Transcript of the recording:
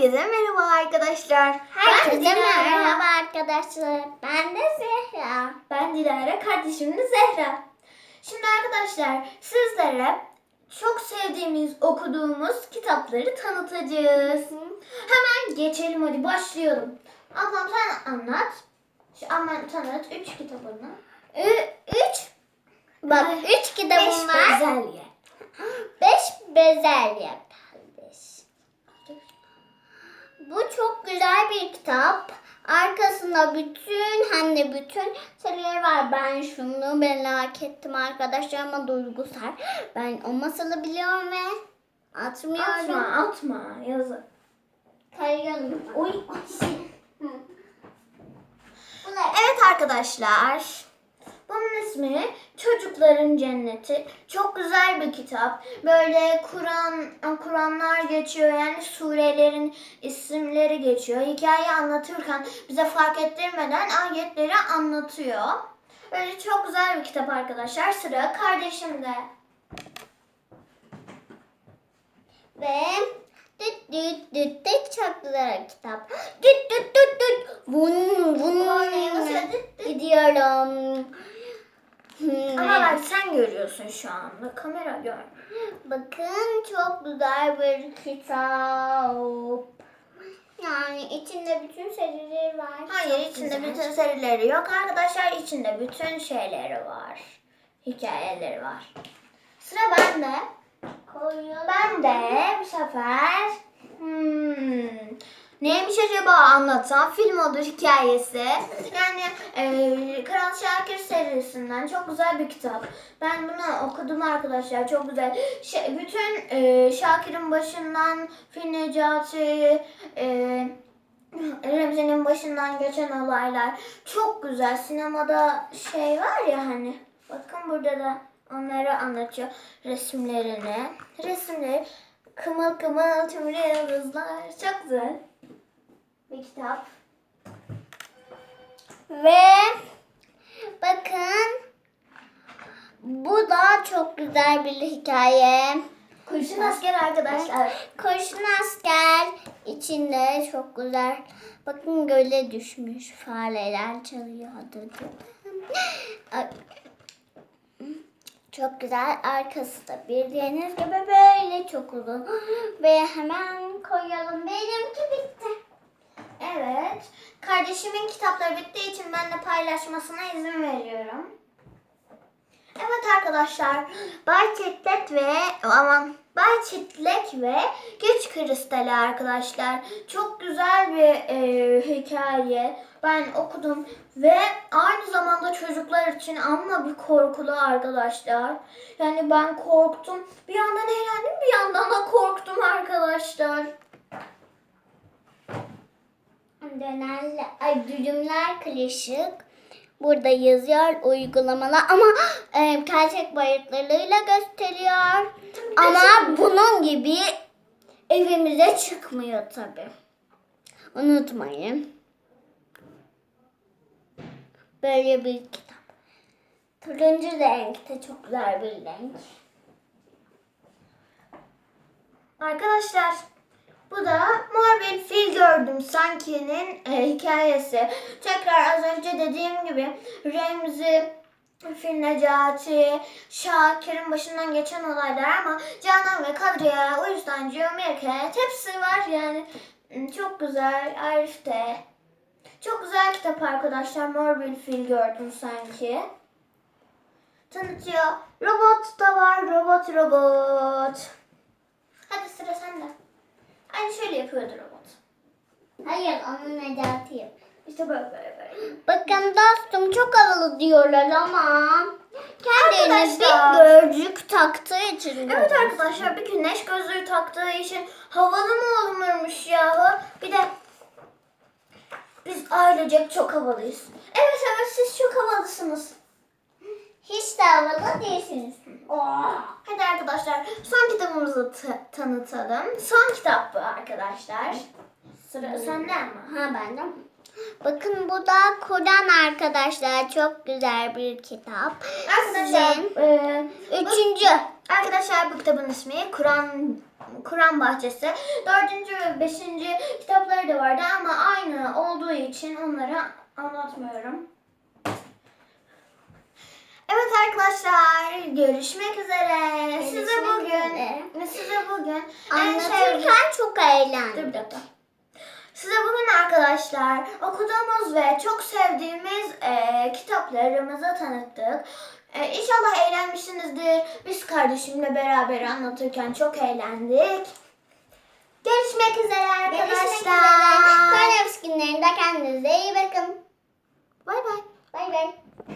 Herkese merhaba arkadaşlar. Herkese Ben Dilara. merhaba arkadaşlar. Ben de Zehra. Ben Dilara, kardeşim de Zehra. Şimdi arkadaşlar sizlere çok sevdiğimiz, okuduğumuz kitapları tanıtacağız. Hemen geçelim hadi başlayalım. Ablam sen anlat. Şu Ablam tanıt üç kitabını. Ü- üç, bak üç Beş kitabım var. bezelye. Beş bezelye kardeş. Bu çok güzel bir kitap. Arkasında bütün hem de bütün seriler var. Ben şunu merak ettim arkadaşlar ama duygusal. Ben o masalı biliyorum ve atmıyorum. Atma atma yazık. Kayıyorum. Oy. Evet arkadaşlar. Bunun ismi Çocukların Cenneti. Çok güzel bir kitap. Böyle Kur'an Kur'anlar geçiyor. Yani surelerin isimleri geçiyor. Hikaye anlatırken bize fark ettirmeden ayetleri anlatıyor. Böyle çok güzel bir kitap arkadaşlar. Sıra kardeşimde. Ve düt düt düt düt çok güzel kitap. Düt düt düt düt. Vun vun. Gidiyorum. Hmm. Ama bak sen görüyorsun şu anda. Kamera gör. Bakın çok güzel bir kitap. Yani içinde bütün serileri var. Hayır Çok içinde güzel. bütün serileri yok arkadaşlar. içinde bütün şeyleri var. Hikayeleri var. Sıra bende. Koyalım. Ben de bu sefer neymiş acaba anlatan film olur hikayesi. Yani e, Kral Şakir serisinden çok güzel bir kitap. Ben bunu okudum arkadaşlar çok güzel. Şey, bütün e, Şakir'in başından Fil Necati, e, Remzi'nin başından geçen olaylar çok güzel. Sinemada şey var ya hani bakın burada da onları anlatıyor resimlerini. Resimleri kımıl kımıl tüm yıldızlar çok güzel bir kitap. Ve bakın bu da çok güzel bir hikaye. Kurşun asker arkadaşlar. Kurşun asker içinde çok güzel. Bakın göle düşmüş fareler çalıyordu. Ay, Çok güzel. Arkası da bildiğiniz gibi böyle çok uzun. Ve hemen koyalım. Benimki bitti. Evet. Kardeşimin kitapları bittiği için ben de paylaşmasına izin veriyorum. Evet arkadaşlar. Bay Çitlek ve aman Bay Çitlek ve Güç Kristali arkadaşlar. Çok güzel bir e, hikaye. Ben okudum ve aynı zamanda çocuklar için ama bir korkulu arkadaşlar. Yani ben korktum. Bir yandan eğlendim bir yandan da korktum arkadaşlar. Dönerler, ay düdümler karışık. Burada yazıyor uygulamalar ama e, gerçek boyutlarıyla gösteriyor. Ama bunun gibi evimize çıkmıyor tabi. Unutmayın. Böyle bir kitap. Turuncu renkte çok güzel bir renk. Arkadaşlar bu da mor bir fil gördüm sanki'nin e, hikayesi. Tekrar az önce dediğim gibi Remzi, Fil Necati, Şakir'in başından geçen olaylar ama Canan ve Kadriye, o yüzden Cömert'e hepsi var yani. Çok güzel. Arif de. Çok güzel kitap arkadaşlar. Mor bir fil gördüm sanki. Tanıtıyor. Robot da var. Robot robot. Aynı şöyle yapıyordu robot. Hayır onun Necati yap. İşte böyle böyle böyle. Bakın dostum çok havalı diyorlar ama kendine bir Arkadaşlar. gözlük taktığı için. Evet arkadaşlar bir güneş gözlüğü taktığı için havalı mı olunurmuş yahu? Bir de biz ailecek çok havalıyız. Evet evet siz çok havalısınız. Hiç de havalı değilsiniz. Hadi arkadaşlar son kitabımızı t- tanıtalım. Son kitap bu arkadaşlar. Sıra sende ama. Ha bende. Bakın bu da Kur'an arkadaşlar. Çok güzel bir kitap. Arkadaşlar, Sizin e, üçüncü. Arkadaşlar bu kitabın ismi Kur'an Kur'an Bahçesi. Dördüncü ve beşinci kitapları da vardı ama aynı olduğu için onları anlatmıyorum. Evet arkadaşlar görüşmek üzere. size Görüşmek bugün üzere. size bugün Anlatırken çok Dur eğlendim. bir dakika. Size bugün arkadaşlar okuduğumuz ve çok sevdiğimiz e, kitaplarımızı tanıttık. E, inşallah eğlenmişsinizdir. Biz kardeşimle beraber anlatırken çok eğlendik. Görüşmek üzere arkadaşlar. Görüşmek üzere. Karnevski'nin de kendinize iyi bakın. Bay bay. Bay bay.